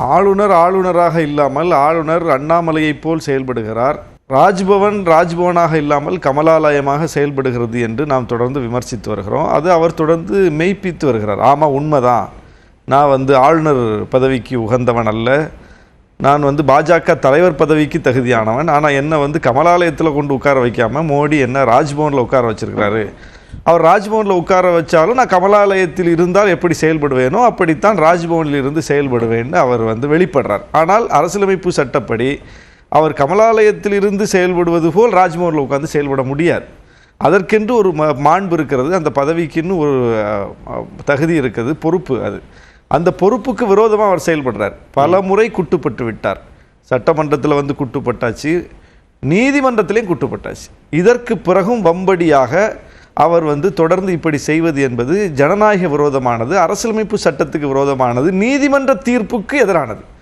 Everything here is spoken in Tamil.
ஆளுநர் ஆளுநராக இல்லாமல் ஆளுநர் அண்ணாமலையைப் போல் செயல்படுகிறார். ராஜ்பவன் ராஜ்பவனாக இல்லாமல் கமலாலயமாக செயல்படுகிறது என்று நாம் தொடர்ந்து விமர்சித்து வருகிறோம். அது அவர் தொடர்ந்து மெய்ப்பித்து வருகிறார். ஆமாம் உண்மைதான். நான் வந்து ஆளுநர் பதவிக்கு உகந்தவன் அல்ல. நான் வந்து பாஜக தலைவர் பதவிக்கு தகுதியானவன். ஆனால் என்னை வந்து கமலாலயத்தில் கொண்டு உட்கார வைக்காமல் மோடி என்ன ராஜ்பவனில் உட்கார வச்சுருக்கிறாரு. அவர் ராஜ்பவனில் உட்கார வச்சாலும் நான் கமலாலயத்தில் இருந்தால் எப்படி செயல்படுவேனோ அப்படித்தான் ராஜ்பவனில் இருந்து செயல்படுவேன்னு அவர் வந்து வெளிப்படுறார். ஆனால் அரசியலமைப்பு சட்டப்படி அவர் கமலாலயத்தில் இருந்து செயல்படுவது போல் ராஜ்பவனில் உட்கார்ந்து செயல்பட முடியாது. அதற்கென்று ஒரு மாண்பு இருக்கிறது அந்த பதவிக்குன்னு ஒரு தகுதி இருக்குது பொறுப்பு அது. அந்த பொறுப்புக்கு விரோதமாக அவர் செயல்படுறார். பல முறை குட்டுப்பட்டு விட்டார். சட்டமன்றத்தில் வந்து குட்டுப்பட்டாச்சு நீதிமன்றத்திலையும் குட்டுப்பட்டாச்சு. இதற்கு பிறகும் வம்படியாக அவர் வந்து தொடர்ந்து இப்படி செய்வது என்பது ஜனநாயக விரோதமானது அரசியலமைப்பு சட்டத்துக்கு விரோதமானது நீதிமன்ற தீர்ப்புக்கு எதிரானது.